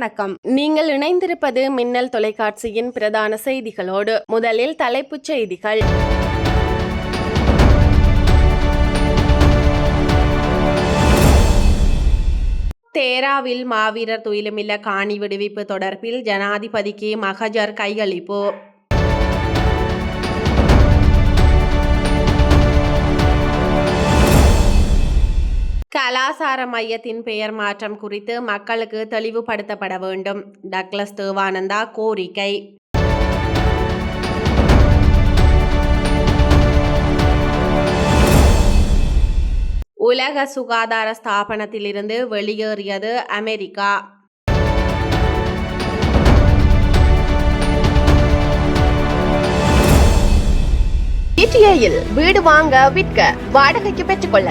வணக்கம். நீங்கள் இணைந்திருப்பது மின்னல் தொலைக்காட்சியின் பிரதான செய்திகளோடு முதலில் தலைப்புச் செய்திகள். தேராவில் மாவீரர் துயிலுமில்ல காணி விடுவிப்பு தொடர்பில் ஜனாதிபதிக்கு மகஜர் கையளிப்பு. கலாசார மையத்தின் பெயர் மாற்றம் குறித்து மக்களுக்கு தெளிவுபடுத்தப்பட வேண்டும். டக்ளஸ் தேவானந்தா கோரிக்கை. உலக சுகாதார ஸ்தாபனத்திலிருந்து வெளியேறியது அமெரிக்கா. இடிஏயில் வீடு வாங்க விற்க வாடகைக்கு பெற்றுக்கொள்ள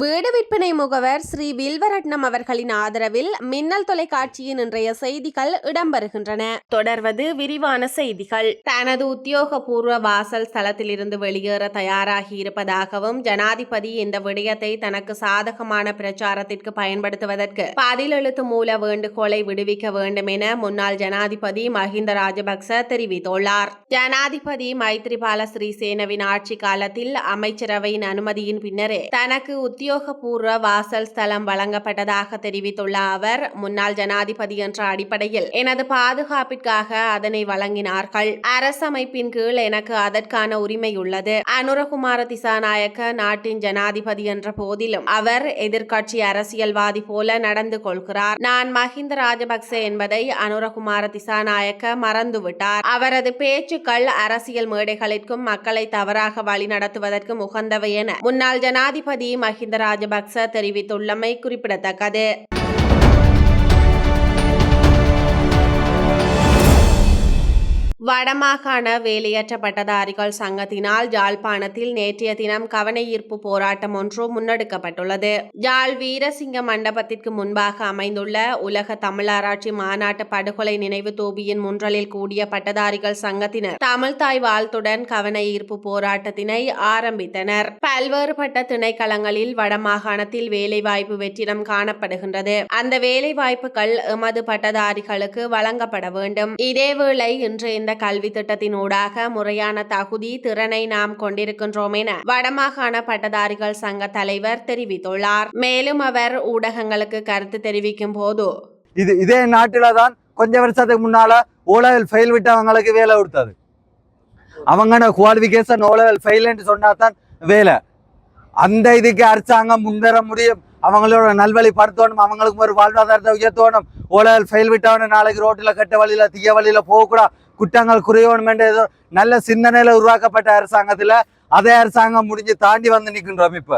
வீடு விற்பனை முகவர் ஸ்ரீ வில்வரட்னம் அவர்களின் ஆதரவில் மின்னல் தொலைக்காட்சியின் இன்றைய செய்திகள் இடம்பெறுகின்றன. தொடர்வது விரிவான செய்திகள். தனது உத்தியோகபூர்வ வாசல் ஸ்தலத்திலிருந்து வெளியேற தயாராகி இருப்பதாகவும் ஜனாதிபதி இந்த விடயத்தை தனக்கு சாதகமான பிரச்சாரத்திற்கு பயன்படுத்துவதற்கு பதிலெழுத்து மூல வேண்டுகோளை விடுவிக்க வேண்டும் என முன்னாள் ஜனாதிபதி மஹிந்த ராஜபக்ச தெரிவித்துள்ளார். ஜனாதிபதி மைத்ரிபால ஸ்ரீசேனவின் ஆட்சி காலத்தில் அமைச்சரவையின் அனுமதியின் பின்னரே தனக்கு உத்தியோகபூர்வ வாசல் ஸ்தலம் வழங்கப்பட்டதாக தெரிவித்துள்ள அவர் முன்னாள் ஜனாதிபதி என்ற அடிப்படையில் எனது பாதுகாப்பிற்காக அதனை வழங்கினார்கள். அரசமைப்பின் கீழ் எனக்கு அதற்கான உரிமை உள்ளது. அனுரகுமார திசாநாயக்க நாட்டின் ஜனாதிபதி என்ற போதிலும் அவர் எதிர்க்கட்சி அரசியல்வாதி போல நடந்து கொள்கிறார். நான் மஹிந்த ராஜபக்ச என்பதை அனுரகுமார திசாநாயக்க மறந்துவிட்டார். அவரது பேச்சுக்கள் அரசியல் மேடைகளிற்கும் மக்களை தவறாக வழிநடத்துவதற்கும் உகந்தவை என முன்னாள் ஜனாதிபதி மஹிந்த ராஜபக்ச தெரிவித்துள்ளமை குறிப்பிடத்தக்கது. வடமாகாண வேலையற்ற பட்டதாரிகள் சங்கத்தினால் ஜாழ்ப்பாணத்தில் நேற்றைய தினம் கவனஈர்ப்பு போராட்டம் ஒன்று முன்னெடுக்கப்பட்டுள்ளது. ஜாழ் வீரசிங்க மண்டபத்திற்கு முன்பாக அமைந்துள்ள உலக தமிழாராய்ச்சி மாநாட்டு படுகொலை நினைவு தூபியின் முன்றலில் கூடிய பட்டதாரிகள் சங்கத்தினர் தமிழ்தாய் வாழ்த்துடன் கவன ஈர்ப்பு போராட்டத்தினை ஆரம்பித்தனர். பல்வேறுபட்ட திணைக்களங்களில் வடமாகாணத்தில் வேலைவாய்ப்பு வெற்றிடம் காணப்படுகின்றது. அந்த வேலைவாய்ப்புகள் எமது பட்டதாரிகளுக்கு வழங்கப்பட வேண்டும். இதேவேளை இன்று இந்த கல்வி திட்டத்தின் ஊடாக முறையான தகுதி திறனை நாம் கொண்டிருக்கின்றோம் என வடமாகாண பட்டதாரிகள் சங்க தலைவர் தெரிவித்துள்ளார். மேலும் அவர் ஊடகங்களுக்கு கருத்து தெரிவிக்கும் போது இது இதே நாட்டில தான் கொஞ்ச வருஷத்துக்கு முன்னால ஓலவில் ஃபெயில் விட்டவங்களுக்கு வேலை கொடுத்தது. அவங்களோட குவாலிஃபிகேஷன் ஓலவில் ஃபெயில்னு சொன்னா தான் வேலை. அந்த இதுக்கு அரசாங்கம் முன்வர முடியும். அவங்களோட நல்வழிப்படுத்தணும் அவங்களுக்கு ஒரு வாழ்வாதாரத்தை உயர்த்தணும். ஓலவில் ஃபெயில் விட்டவன நாளைக்கு ரோட்டில் கட்ட வழியில தீய வழியில போகக்கூடாது. குற்றங்கள் குறையணும் என்ற ஏதோ நல்ல சிந்தனையில உருவாக்கப்பட்ட அரசாங்கத்துல அதே அரசாங்கம் முடிஞ்சு தாண்டி வந்து நிற்கின்றோம் இப்ப.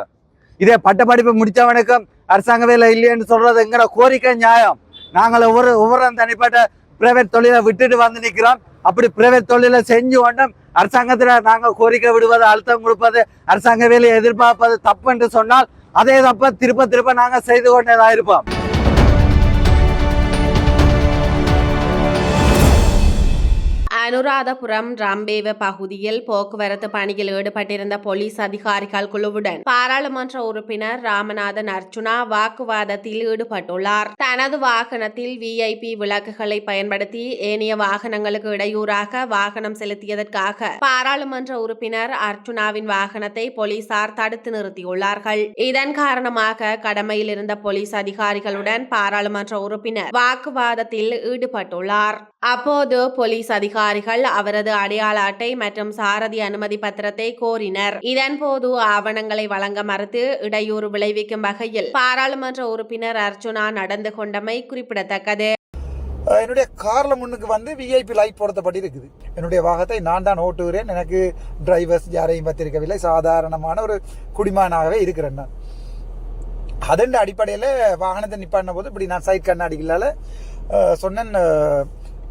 இதே பட்டப்படிப்பு முடிச்சவனுக்கும் அரசாங்க வேலை இல்லைன்னு சொல்றது எங்கட கோரிக்கை நியாயம். நாங்கள் ஒவ்வொரு ஒவ்வொரு தனிப்பட்ட பிரைவேட் தொழிலை விட்டுட்டு வந்து நிற்கிறோம். அப்படி பிரைவேட் தொழிலை செஞ்சு கொண்டும் அரசாங்கத்துல நாங்கள் கோரிக்கை விடுவது அழுத்தம் கொடுப்பது அரசாங்க வேலையை எதிர்பார்ப்பது தப்பு என்று சொன்னால் அதே தப்ப திருப்ப திருப்ப நாங்க செய்து கொண்டேதான் இருப்போம். அனுராதபுரம் ரம்பேவ பகுதியில் போக்குவரத்து பணியில் ஈடுபட்டிருந்த போலீஸ் அதிகாரிகள் குழுவுடன் பாராளுமன்ற உறுப்பினர் ராமநாதன் அர்ச்சுனா வாக்குவாதத்தில் ஈடுபட்டுள்ளார் தனது வாகனத்தில் விஐபி விளக்குகளை பயன்படுத்தி ஏனைய வாகனங்களுக்கு இடையூறாக வாகனம் செலுத்தியதற்காக பாராளுமன்ற உறுப்பினர் அர்ச்சுனாவின் வாகனத்தை போலீசார் தடுத்து நிறுத்தியுள்ளார்கள் இதன் காரணமாக கடமையில் இருந்த போலீஸ் அதிகாரிகளுடன் பாராளுமன்ற உறுப்பினர் வாக்குவாதத்தில் ஈடுபட்டுள்ளார் அப்போது போலீஸ் அதிகாரி அதிகாரிகள் அவரது அடையாள அட்டை மற்றும் சாரதி அனுமதி பத்திரத்தை கோரினர். இதன்போது ஆவணங்களை வழங்க மறுத்து இடையூறு விளைவிக்கும் வகையில் பாராளுமன்ற உறுப்பினர் அர்ஜுனா நடந்து கொண்டமை குறிப்பிடத்தக்கது. என்னுடைய கார்ல முன்னுக்கு வந்து விஐபி லைட் பொருத்தப்பட்டு இருக்குது. என்னுடைய வாகத்தை நான் தான் ஓட்டுகிறேன். எனக்கு டிரைவர்ஸ் யாரையும் பத்திருக்கவில்லை. சாதாரணமான ஒரு குடிமானாகவே இருக்கிறேன் நான். அதன் அடிப்படையில் வாகனத்தை நிப்பாடின போது இப்படி நான் சைட் கண்ணாடிகளால் சொன்னேன்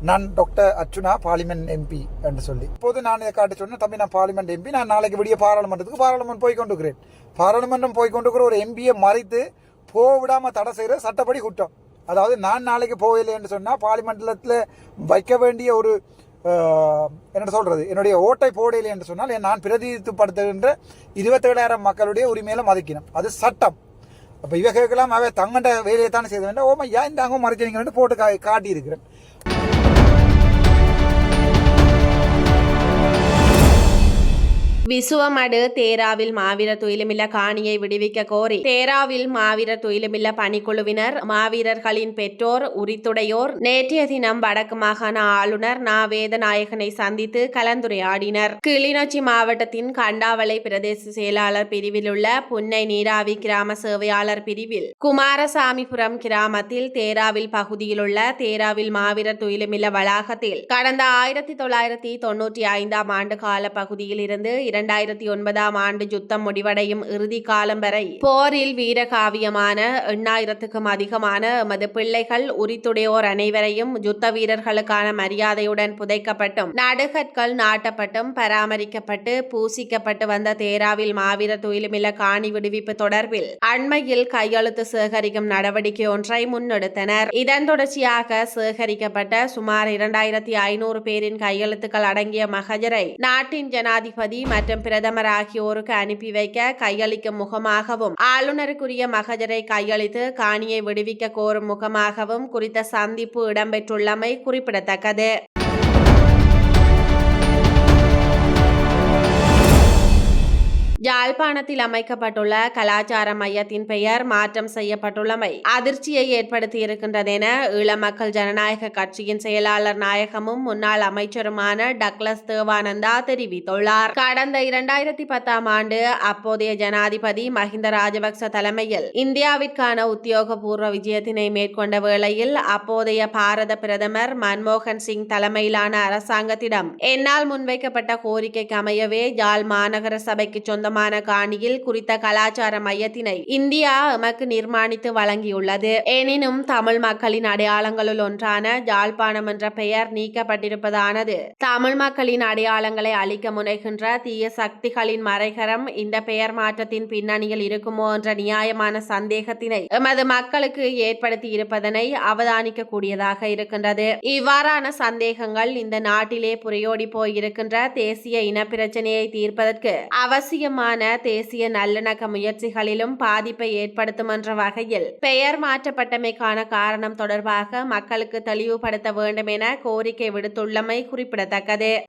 நான் டாக்டர் அர்ச்சுனா பார்லிமெண்ட் எம்பி என்று சொல்லி. இப்போது நான் இதை காட்ட சொன்னேன் தம்பி நான் பார்லிமெண்ட் எம்பி நான் நாளைக்கு விடிய பாராளுமன்றத்துக்கு பாராளுமன்றம் போய் கொண்டுக்கிறேன். பாராளுமன்றம் போய் கொண்டுக்கிற ஒரு எம்பியை மறைத்து போக விடாமல் தடை செய்கிற சட்டப்படி குற்றம். அதாவது நான் நாளைக்கு போகலை என்று சொன்னால் பார்லிமெண்டத்தில் வைக்க வேண்டிய ஒரு என்ன சொல்கிறது என்னுடைய ஓட்டை போடலை என்று சொன்னால் நான் பிரதிநிதித்துவப்படுத்துகின்ற இருபத்தேழாயிரம் மக்களுடைய உரிமையில மதிக்கணும். அது சட்டம். அப்போ இவ கேட்கலாம் அவ தங்கண்ட வேலையை தானே செய்த வேண்டாம். ஓமா ஏன் இந்த அங்கே மறைச்சிருங்கன்னு போட்டு கா காட்டியிருக்கிறேன். விசுவமடு தேராவில் மாவீரர் துயிலுமில்ல காணியை விடுவிக்க கோரி. தேராவில் மாவீரர் துயிலுமில்ல பணிக்குழுவினர் மாவீரர்களின் பெற்றோர் உரித்துடையோர் நேற்றைய தினம் வடக்கு மாகாண ஆளுநர் நா. வேதநாயகனை சந்தித்து கலந்துரையாடினர். கிளிநொச்சி மாவட்டத்தின் கண்டாவளை பிரதேச செயலாளர் பிரிவில் உள்ள புன்னை நீராவி கிராம சேவையாளர் பிரிவில் குமாரசாமிபுரம் கிராமத்தில் தேராவில் பகுதியில் உள்ள தேராவில் மாவீரர் துயிலுமில்ல வளாகத்தில் கடந்த ஆயிரத்தி தொள்ளாயிரத்தி தொன்னூற்றி ஐந்தாம் ஆண்டு கால பகுதியில் இருந்து இரண்டாயிரத்தி ஒன்பதாம் ஆண்டு யுத்தம் முடிவடையும் இறுதி காலம் வரை போரில் வீரகாவியமான எண்ணாயிரத்துக்கும் அதிகமான எமது பிள்ளைகள் உரித்துடையோர் அனைவரையும் யுத்த வீரர்களுக்கான மரியாதையுடன் புதைக்கப்பட்டும் நடுகற்கள் நாட்டப்பட்டும் பராமரிக்கப்பட்டு பூசிக்கப்பட்டு வந்த தேராவில் மாவீரர் துயிலுமில்ல காணி விடுவிப்பு தொடர்பில் அண்மையில் கையெழுத்து சேகரிக்கும் நடவடிக்கை ஒன்றை முன்னெடுத்தனர். இதன் தொடர்ச்சியாக சேகரிக்கப்பட்ட சுமார் இரண்டாயிரத்தி ஐநூறு பேரின் கையெழுத்துக்கள் அடங்கிய மகஜரை நாட்டின் ஜனாதிபதி மற்றும் மற்றும் பிரதமர் ஆகியோருக்கு அனுப்பி வைக்க கையளிக்கும் முகமாகவும் ஆளுநருக்குரிய மகஜரை கையளித்து காணியை விடுவிக்க கோரும் முகமாகவும் குறித்த சந்திப்பு இடம்பெற்றுள்ளமை குறிப்பிடத்தக்கது. யாழ்ப்பாணத்தில் அமைக்கப்பட்டுள்ள கலாச்சார மையத்தின் பெயர் மாற்றம் செய்யப்பட்டுள்ளமை. அதிர்ச்சியை ஏற்படுத்தி இருக்கின்றதென ஈழ மக்கள் ஜனநாயக கட்சியின் செயலாளர் நாயகமும் முன்னாள் அமைச்சருமான டக்ளஸ் தேவானந்தா தெரிவித்துள்ளார். கடந்த இரண்டாயிரத்தி பத்தாம் ஆண்டு அப்போதைய ஜனாதிபதி மஹிந்த ராஜபக்ச தலைமையில் இந்தியாவிற்கான உத்தியோகபூர்வ விஜயத்தினை மேற்கொண்ட வேளையில் அப்போதைய பாரத பிரதமர் மன்மோகன் சிங் தலைமையிலான அரசாங்கத்திடம் என்னால் முன்வைக்கப்பட்ட கோரிக்கைக்கு அமையவே யாழ் மாநகர சபைக்கு சொந்தமான காணியில் குறித்த கலாச்சார மையத்தினை இந்தியா எமக்கு நிர்மாணித்து வழங்கியுள்ளது. எனினும் தமிழ் மக்களின் அடையாளங்களுள் ஒன்றான யாழ்ப்பாணம் என்ற பெயர் நீக்கப்பட்டிருப்பதானது. தமிழ் மக்களின் அடையாளங்களை அழிக்க முனைகின்ற தீய சக்திகளின் மறைகரம் இந்த பெயர் மாற்றத்தின் பின்னணியில் இருக்குமோ என்ற நியாயமான சந்தேகத்தினை எமது மக்களுக்கு ஏற்படுத்தி இருப்பதனை அவதானிக்க கூடியதாக இருக்கின்றது. இவ்வாறான சந்தேகங்கள் இந்த நாட்டிலே புரையோடி போயிருக்கின்ற தேசிய இன பிரச்சனையை தீர்ப்பதற்கு அவசியமான தேசிய நல்லிணக்க முயற்சிகளிலும் பாதிப்பை ஏற்படுத்தும் என்ற வகையில் பெயர் மாற்றப்பட்டமைக்கான காரணம் தொடர்பாக மக்களுக்கு தெளிவுபடுத்த வேண்டும் என கோரிக்கை விடுத்துள்ளமை குறிப்பிடத்தக்கது.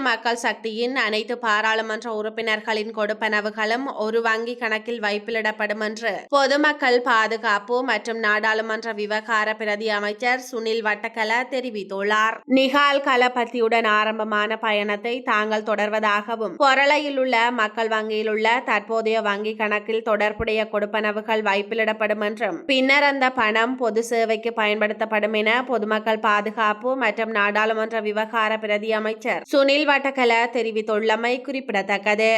மக்கள் சக்தியின் அனைத்து பாராளுமன்ற உறுப்பினர்களின் கொடுப்பனவுகளும் ஒரு வங்கி கணக்கில் வைப்பிலிடப்படும் என்று பொதுமக்கள் பாதுகாப்பு மற்றும் நாடாளுமன்ற விவகார பிரதி அமைச்சர் சுனில் வட்டக்கல தெரிவித்துள்ளார். நிகால் கலபத்தியுடன் ஆரம்பமான பயணத்தை தாங்கள் தொடர்வதாகவும் பொரளையில் உள்ள மக்கள் வங்கியில் உள்ள தற்போதைய வங்கி கணக்கில் தொடர்புடைய கொடுப்பனவுகள் வைப்பிலிடப்படும் என்றும் பின்னர் அந்த பணம் பொது சேவைக்கு பயன்படுத்தப்படும் என பொதுமக்கள் பாதுகாப்பு மற்றும் நாடாளுமன்ற விவகார பிரதி அமைச்சர் சுனில் வட்டக்கல தெரிவித்துள்ளமை குறிப்பிடத்தக்கது.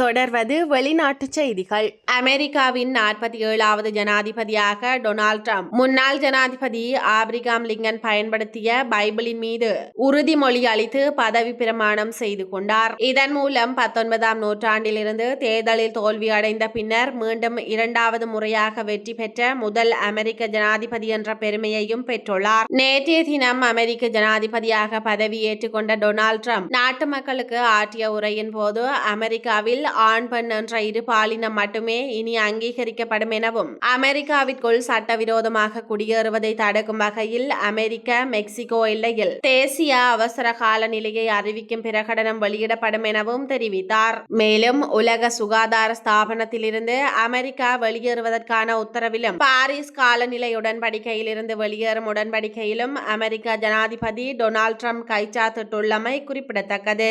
தொடர்வது வெளிநாட்டு செய்திகள். அமெரிக்காவின் நாற்பத்தி ஏழாவது ஜனாதிபதியாக டொனால்ட் ட்ரம்ப் முன்னாள் ஜனாதிபதி ஆப்ரிகாம் லிங்கன் பயன்படுத்திய பைபிளின் மீது உறுதிமொழி அளித்து பதவி பிரமாணம் செய்து கொண்டார். இதன் மூலம் பத்தொன்பதாம் நூற்றாண்டிலிருந்து தேர்தலில் தோல்வி அடைந்த பின்னர் மீண்டும் இரண்டாவது முறையாக வெற்றி பெற்ற முதல் அமெரிக்க ஜனாதிபதி என்ற பெருமையையும் பெற்றுள்ளார். நேற்றைய தினம் அமெரிக்க ஜனாதிபதியாக பதவியேற்றுக் கொண்ட டொனால்ட் ட்ரம்ப் நாட்டு மக்களுக்கு ஆற்றிய உரையின் போது அமெரிக்காவில் ஆண் பெண் என்ற இரு பாலினம் மட்டுமே இனி அங்கீகரிக்கப்படும் எனவும் அமெரிக்காவிற்குள் சட்டவிரோதமாக குடியேறுவதை தடுக்கும் வகையில் அமெரிக்க மெக்சிகோ எல்லையில் தேசிய அவசர கால நிலையை அறிவிக்கும் பிரகடனம் வெளியிடப்படும் எனவும் தெரிவித்தார். மேலும் உலக சுகாதார ஸ்தாபனத்திலிருந்து அமெரிக்கா வெளியேறுவதற்கான உத்தரவிலும் பாரிஸ் காலநிலை உடன்படிக்கையில் இருந்து வெளியேறும் உடன்படிக்கையிலும் அமெரிக்க ஜனாதிபதி டொனால்ட் ட்ரம்ப் கைச்சாத்திட்டுள்ளமை குறிப்பிடத்தக்கது.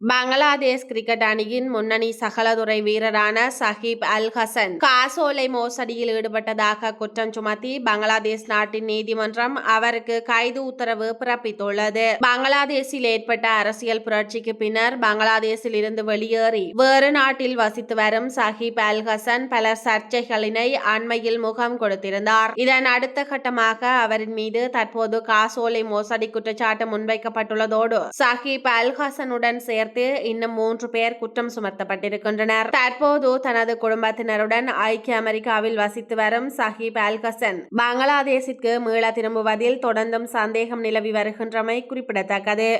பங்களாதேஷ் கிரிக்கெட் அணியின் முன்னணி சகலதுறை வீரரான சஹிப் அல் ஹசன் காசோலை மோசடியில் ஈடுபட்டதாக குற்றம் சுமத்தி பங்களாதேஷ் நாட்டின் நீதிமன்றம் அவருக்கு கைது உத்தரவு பிறப்பித்துள்ளது. பங்களாதேஷில் ஏற்பட்ட அரசியல் புரட்சிக்கு பின்னர் பங்களாதேஷில் இருந்து வெளியேறி வேறு நாட்டில் வசித்து வரும் சஹிப் அல் ஹசன் பல சர்ச்சைகளினை அண்மையில் முகம் கொடுத்திருந்தார். இதன் அடுத்த கட்டமாக அவரின் மீது தற்போது காசோலை மோசடி குற்றச்சாட்டு முன்வைக்கப்பட்டுள்ளதோடு சஹிப் அல் ஹசனுடன் சேர்த்து இன்னும் மூன்று பேர் குற்றம் சுமத்தப்பட்டிருக்கின்றனர். தற்போது தனது குடும்பத்தினருடன் ஐக்கிய அமெரிக்காவில் வசித்து வரும் சஹிப் அல்கசன் பங்களாதேசிற்கு மீள திரும்புவதில் தொடர்ந்தும் சந்தேகம் நிலவி வருகின்றமை குறிப்பிடத்தக்கது.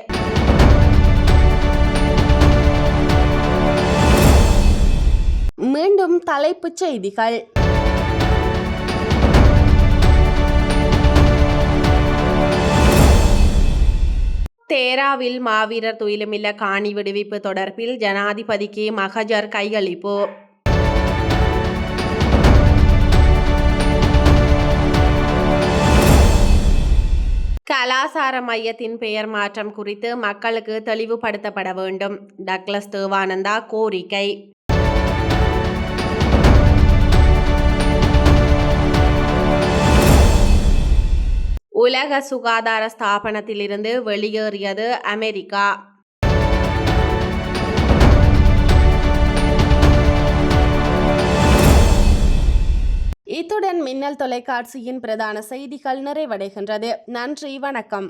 மீண்டும் தலைப்புச் செய்திகள். தேராவில் மாவீரர் துயிலுமில்ல காணி விடுவிப்பு தொடர்பில் ஜனாதிபதிக்கு மகஜர் கையளிப்பு. கலாசார மையத்தின் பெயர் மாற்றம் குறித்து மக்களுக்கு தெளிவுபடுத்தப்பட வேண்டும். டக்ளஸ் தேவானந்தா கோரிக்கை. உலக சுகாதார ஸ்தாபனத்திலிருந்து வெளியேறியது அமெரிக்கா. இத்துடன் மின்னல் தொலைக்காட்சியின் பிரதான செய்திகள் நிறைவடைகின்றது. நன்றி வணக்கம்.